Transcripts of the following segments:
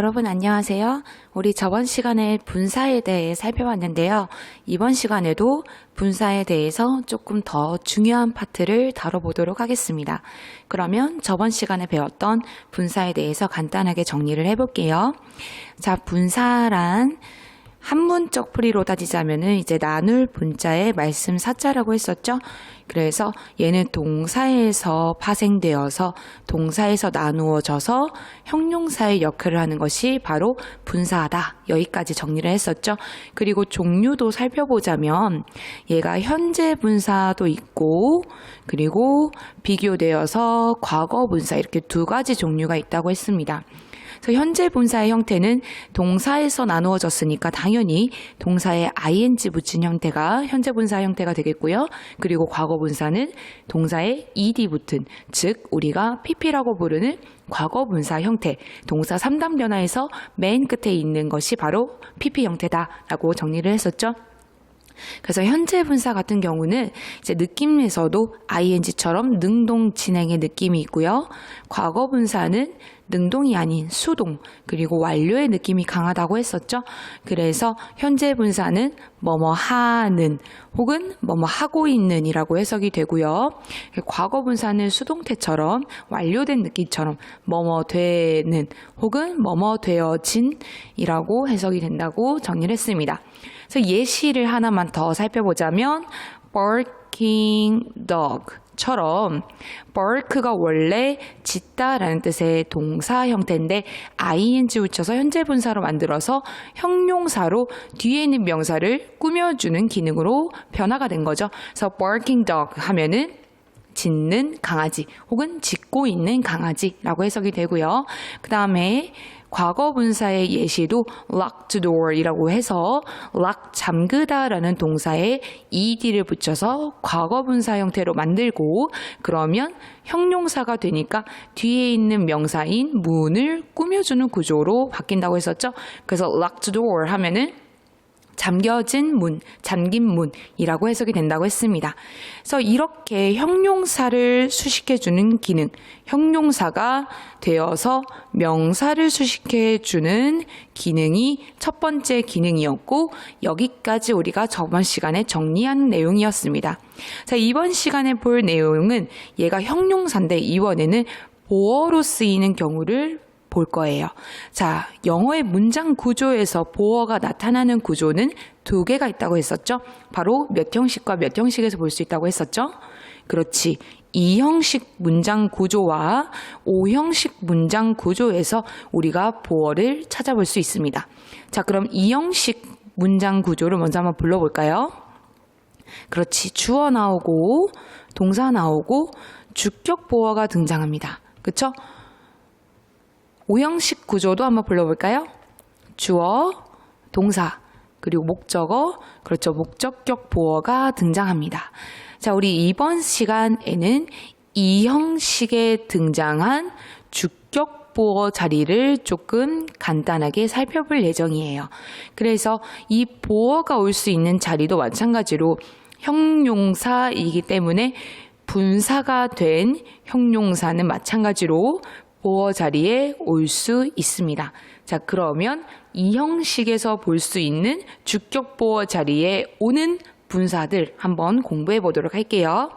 여러분 안녕하세요. 우리 저번 시간에 분사에 대해 살펴봤는데요. 이번 시간에도 분사에 대해서 조금 더 중요한 파트를 다뤄보도록 하겠습니다. 그러면 저번 시간에 배웠던 분사에 대해서 간단하게 정리를 해볼게요. 자, 분사란 한문적 풀이로 따지자면은 이제 나눌 분자의 말씀 사자라고 했었죠. 그래서 얘는 동사에서 파생되어서 동사에서 나누어져서 형용사의 역할을 하는 것이 바로 분사하다. 여기까지 정리를 했었죠. 그리고 종류도 살펴보자면 얘가 현재 분사도 있고 그리고 비교되어서 과거 분사 이렇게 두 가지 종류가 있다고 했습니다. 그래서 현재 분사의 형태는 동사에서 나누어졌으니까 당연히 동사에 ing 붙인 형태가 현재 분사 형태가 되겠고요. 그리고 과거 분사는 동사에 ed 붙은 즉 우리가 pp라고 부르는 과거 분사 형태, 동사 3단 변화에서 맨 끝에 있는 것이 바로 pp 형태다라고 정리를 했었죠. 그래서 현재 분사 같은 경우는 이제 느낌에서도 ing처럼 능동 진행의 느낌이 있고요. 과거 분사는 능동이 아닌 수동 그리고 완료의 느낌이 강하다고 했었죠. 그래서 현재 분사는 뭐뭐 하는 혹은 뭐뭐 하고 있는이라고 해석이 되고요. 과거 분사는 수동태처럼 완료된 느낌처럼 뭐뭐 되는 혹은 뭐뭐 되어진이라고 해석이 된다고 정리를 했습니다. 그래서 예시를 하나만 더 살펴보자면 barking dog 처럼 bark가 원래 짖다라는 뜻의 동사 형태인데 ing 붙여서 현재 분사로 만들어서 형용사로 뒤에 있는 명사를 꾸며주는 기능으로 변화가 된 거죠. 그래서 barking dog 하면은 짖는 강아지 혹은 짖고 있는 강아지라고 해석이 되고요. 그 다음에 과거 분사의 예시도 locked door이라고 해서 lock 잠그다라는 동사에 ed를 붙여서 과거 분사 형태로 만들고 그러면 형용사가 되니까 뒤에 있는 명사인 문을 꾸며주는 구조로 바뀐다고 했었죠. 그래서 locked door 하면은 잠겨진 문, 잠긴 문이라고 해석이 된다고 했습니다. 그래서 이렇게 형용사를 수식해 주는 기능, 형용사가 되어서 명사를 수식해 주는 기능이 첫 번째 기능이었고, 여기까지 우리가 저번 시간에 정리한 내용이었습니다. 자, 이번 시간에 볼 내용은 얘가 형용사인데, 이번에는 보어로 쓰이는 경우를 볼 거예요. 자, 영어의 문장 구조에서 보어가 나타나는 구조는 두 개가 있다고 했었죠? 바로 몇 형식과 몇 형식에서 볼 수 있다고 했었죠? 그렇지. 2형식 문장 구조와 5형식 문장 구조에서 우리가 보어를 찾아볼 수 있습니다. 자, 그럼 2형식 문장 구조를 먼저 한번 불러볼까요? 그렇지. 주어 나오고, 동사 나오고, 주격 보어가 등장합니다. 그쵸? 오형식 구조도 한번 불러볼까요? 주어, 동사, 그리고 목적어, 그렇죠. 목적격 보어가 등장합니다. 자, 우리 이번 시간에는 이 형식에 등장한 주격 보어 자리를 조금 간단하게 살펴볼 예정이에요. 그래서 이 보어가 올 수 있는 자리도 마찬가지로 형용사이기 때문에 분사가 된 형용사는 마찬가지로 보어 자리에 올 수 있습니다. 자, 그러면 이 형식에서 볼 수 있는 주격 보어 자리에 오는 분사들 한번 공부해 보도록 할게요.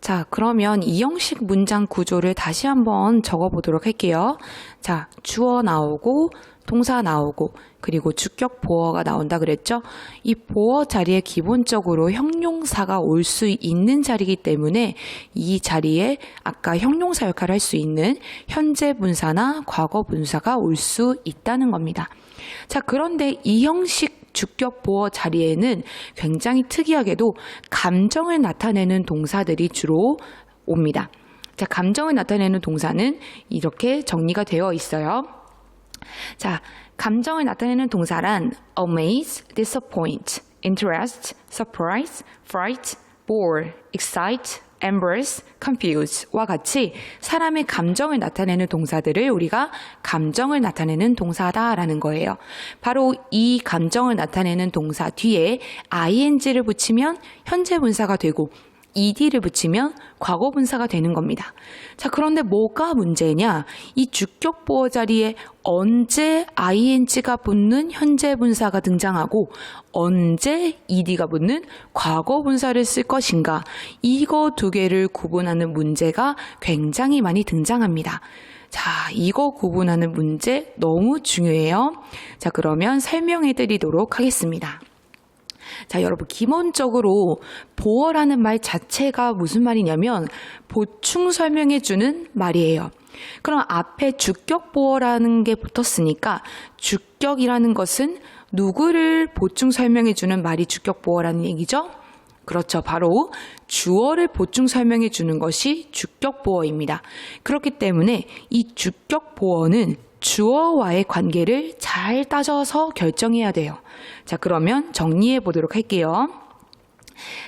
자, 그러면 이 형식 문장 구조를 다시 한번 적어 보도록 할게요. 자, 주어 나오고 동사 나오고 그리고 주격 보어가 나온다 그랬죠? 이 보어 자리에 기본적으로 형용사가 올 수 있는 자리이기 때문에 이 자리에 아까 형용사 역할을 할 수 있는 현재 분사나 과거 분사가 올 수 있다는 겁니다. 자, 그런데 이 형식 주격 보어 자리에는 굉장히 특이하게도 감정을 나타내는 동사들이 주로 옵니다. 자, 감정을 나타내는 동사는 이렇게 정리가 되어 있어요. 자, 감정을 나타내는 동사란 amaze, disappoint, interest, surprise, fright, bore, excite, embarrass, confuse와 같이 사람의 감정을 나타내는 동사들을 우리가 감정을 나타내는 동사다라는 거예요. 바로 이 감정을 나타내는 동사 뒤에 ing를 붙이면 현재 분사가 되고 ed를 붙이면 과거 분사가 되는 겁니다. 자, 그런데 뭐가 문제냐? 이 주격 보어 자리에 언제 ing가 붙는 현재 분사가 등장하고 언제 ed가 붙는 과거 분사를 쓸 것인가? 이거 두 개를 구분하는 문제가 굉장히 많이 등장합니다. 자, 이거 구분하는 문제 너무 중요해요. 자, 그러면 설명해 드리도록 하겠습니다. 자, 여러분, 기본적으로 보어라는 말 자체가 무슨 말이냐면 보충 설명해주는 말이에요. 그럼 앞에 주격 보어라는 게 붙었으니까 주격이라는 것은 누구를 보충 설명해주는 말이 주격 보어라는 얘기죠? 그렇죠. 바로 주어를 보충 설명해 주는 것이 주격 보어입니다. 그렇기 때문에 이 주격 보어는 주어와의 관계를 잘 따져서 결정해야 돼요. 자, 그러면 정리해 보도록 할게요.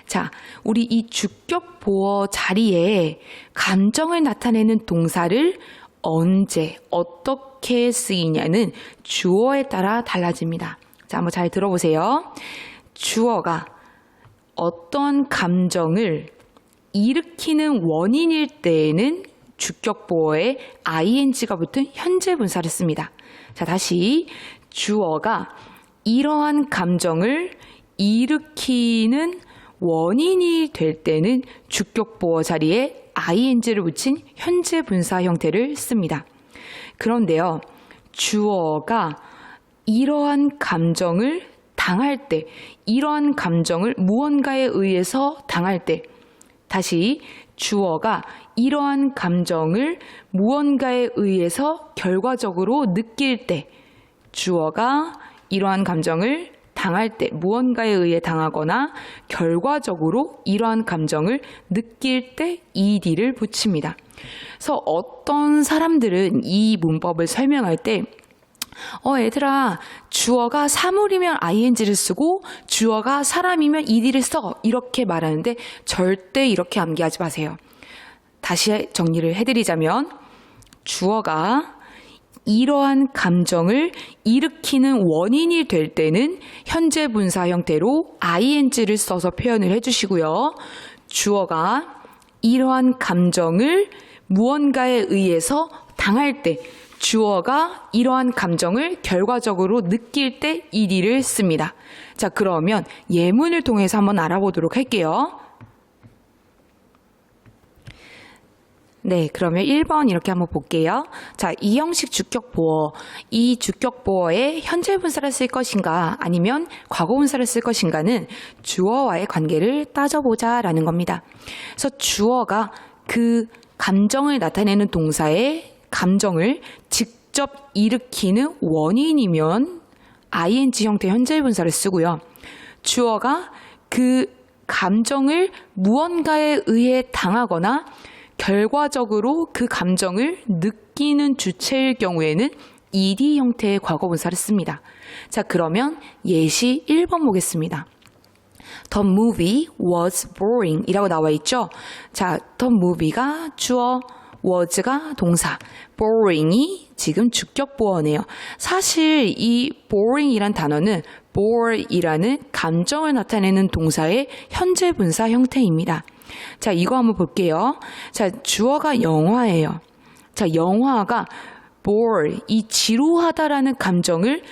자, 우리 이 주격 보어 자리에 감정을 나타내는 동사를 언제, 어떻게 쓰이냐는 주어에 따라 달라집니다. 자, 한번 잘 들어보세요. 주어가 어떤 감정을 일으키는 원인일 때에는 주격 보어에 ing가 붙은 현재 분사를 씁니다. 자, 다시 주어가 이러한 감정을 일으키는 원인이 될 때는 주격 보어 자리에 ing를 붙인 현재 분사 형태를 씁니다. 그런데요, 주어가 이러한 감정을 당할 때, 이러한 감정을 무언가에 의해서 당할 때, 다시 주어가 이러한 감정을 무언가에 의해서 결과적으로 느낄 때, 주어가 이러한 감정을 당할 때, 무언가에 의해 당하거나 결과적으로 이러한 감정을 느낄 때 ed를 붙입니다. 그래서 어떤 사람들은 이 문법을 설명할 때 어, 얘들아, 주어가 사물이면 ing를 쓰고 주어가 사람이면 ed를 써. 이렇게 말하는데 절대 이렇게 암기하지 마세요. 다시 정리를 해드리자면 주어가 이러한 감정을 일으키는 원인이 될 때는 현재 분사 형태로 ing를 써서 표현을 해주시고요. 주어가 이러한 감정을 무언가에 의해서 당할 때 주어가 이러한 감정을 결과적으로 느낄 때 ed를 씁니다. 자, 그러면 예문을 통해서 한번 알아보도록 할게요. 네, 그러면 1번 이렇게 한번 볼게요. 자, 이 형식 주격 보어. 이 주격 보어에 현재 분사를 쓸 것인가 아니면 과거 분사를 쓸 것인가는 주어와의 관계를 따져보자라는 겁니다. 그래서 주어가 그 감정을 나타내는 동사의 감정을 직접 일으키는 원인이면 ing 형태 현재 분사를 쓰고요. 주어가 그 감정을 무언가에 의해 당하거나 결과적으로 그 감정을 느끼는 주체일 경우에는 ed 형태의 과거 분사를 씁니다. 자, 그러면 예시 1번 보겠습니다. The movie was boring 이라고 나와 있죠? 자, the movie가 주어, was가 동사, boring이 지금 주격 보어네요. 사실 이 boring이란 단어는 bore이라는 감정을 나타내는 동사의 현재 분사 형태입니다. 자, 이거 한번 볼게요. 자, 주어가 영화예요. 자, 영화가 bore, 이 지루하다라는 감정을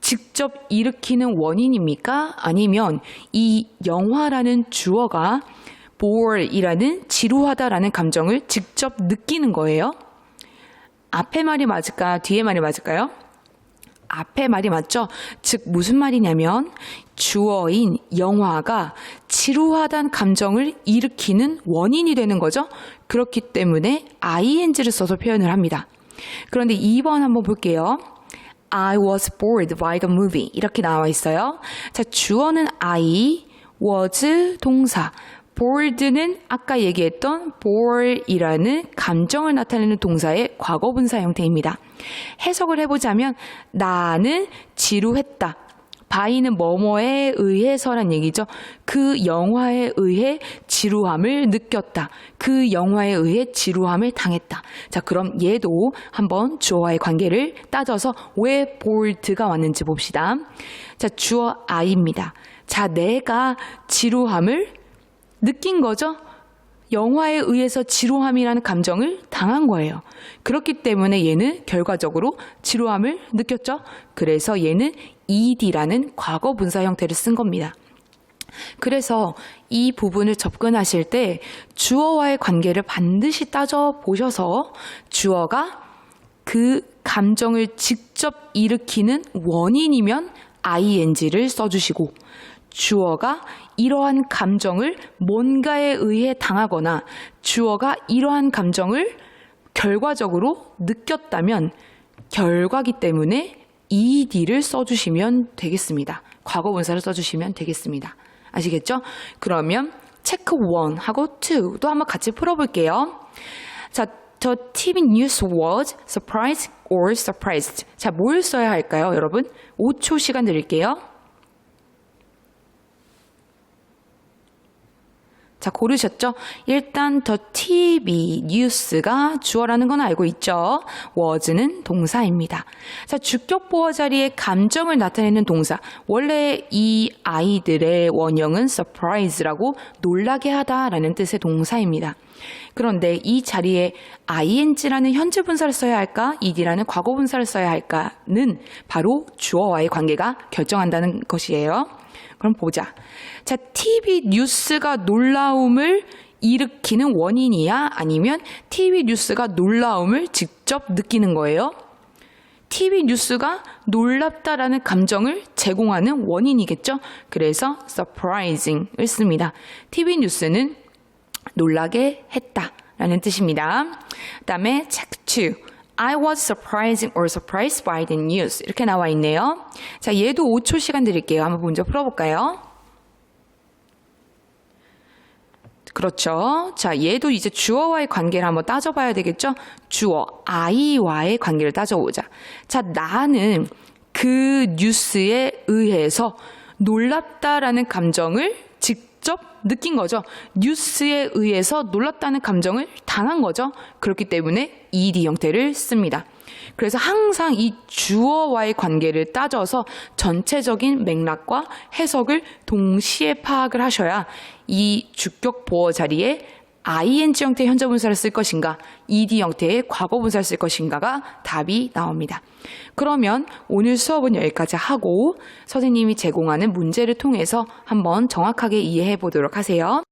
직접 일으키는 원인입니까? 아니면 이 영화라는 주어가 bore이라는 지루하다라는 감정을 직접 느끼는 거예요? 앞에 말이 맞을까? 뒤에 말이 맞을까요? 앞에 말이 맞죠? 즉 무슨 말이냐면 주어인 영화가 지루하단 감정을 일으키는 원인이 되는 거죠. 그렇기 때문에 ing를 써서 표현을 합니다. 그런데 2번 한번 볼게요. I was bored by the movie. 이렇게 나와 있어요. 자, 주어는 I, was 동사, bored는 아까 얘기했던 bore이라는 감정을 나타내는 동사의 과거분사 형태입니다. 해석을 해보자면 나는 지루했다. 바이는 뭐뭐에 의해서란 얘기죠. 그 영화에 의해 지루함을 느꼈다. 그 영화에 의해 지루함을 당했다. 자, 그럼 얘도 한번 주어와의 관계를 따져서 왜 bored가 왔는지 봅시다. 자, 주어 I입니다. 자, 내가 지루함을 느낀 거죠? 영화에 의해서 지루함이라는 감정을 당한 거예요. 그렇기 때문에 얘는 결과적으로 지루함을 느꼈죠. 그래서 얘는 ed라는 과거 분사 형태를 쓴 겁니다. 그래서 이 부분을 접근하실 때 주어와의 관계를 반드시 따져 보셔서 주어가 그 감정을 직접 일으키는 원인이면 ing를 써주시고 주어가 이러한 감정을 뭔가에 의해 당하거나 주어가 이러한 감정을 결과적으로 느꼈다면 결과기 때문에 ed를 써주시면 되겠습니다. 과거 분사를 써주시면 되겠습니다. 아시겠죠? 그러면 체크 1 하고 2도 한번 같이 풀어볼게요. 자, the TV news was surprised or surprised. 자, 뭘 써야 할까요, 여러분? 5초 시간 드릴게요. 자, 고르셨죠? 일단 더 TV 뉴스가 주어라는 건 알고 있죠? was는 동사입니다. 자, 주격 보어 자리에 감정을 나타내는 동사. 원래 이 아이들의 원형은 surprise라고 놀라게 하다라는 뜻의 동사입니다. 그런데 이 자리에 ing라는 현재 분사를 써야 할까? ed라는 과거 분사를 써야 할까는 바로 주어와의 관계가 결정한다는 것이에요. 그럼 보자. 자, TV 뉴스가 놀라움을 일으키는 원인이야? 아니면 TV 뉴스가 놀라움을 직접 느끼는 거예요? TV 뉴스가 놀랍다라는 감정을 제공하는 원인이겠죠? 그래서 surprising을 씁니다. TV 뉴스는 놀라게 했다라는 뜻입니다. 그 다음에 check 2. I was surprised or surprised by the news. 이렇게 나와 있네요. 자, 얘도 5초 시간 드릴게요. 한번 먼저 풀어볼까요? 그렇죠. 자, 얘도 이제 주어와의 관계를 한번 따져봐야 되겠죠? 주어, I와의 관계를 따져보자. 자, 나는 그 뉴스에 의해서 놀랍다라는 감정을 직접 느낀 거죠. 뉴스에 의해서 놀랍다는 감정을 당한 거죠. 그렇기 때문에 ed 형태를 씁니다. 그래서 항상 이 주어와의 관계를 따져서 전체적인 맥락과 해석을 동시에 파악을 하셔야 이 주격 보어 자리에 ing 형태의 현재 분사를 쓸 것인가, ed 형태의 과거 분사를 쓸 것인가가 답이 나옵니다. 그러면 오늘 수업은 여기까지 하고 선생님이 제공하는 문제를 통해서 한번 정확하게 이해해 보도록 하세요.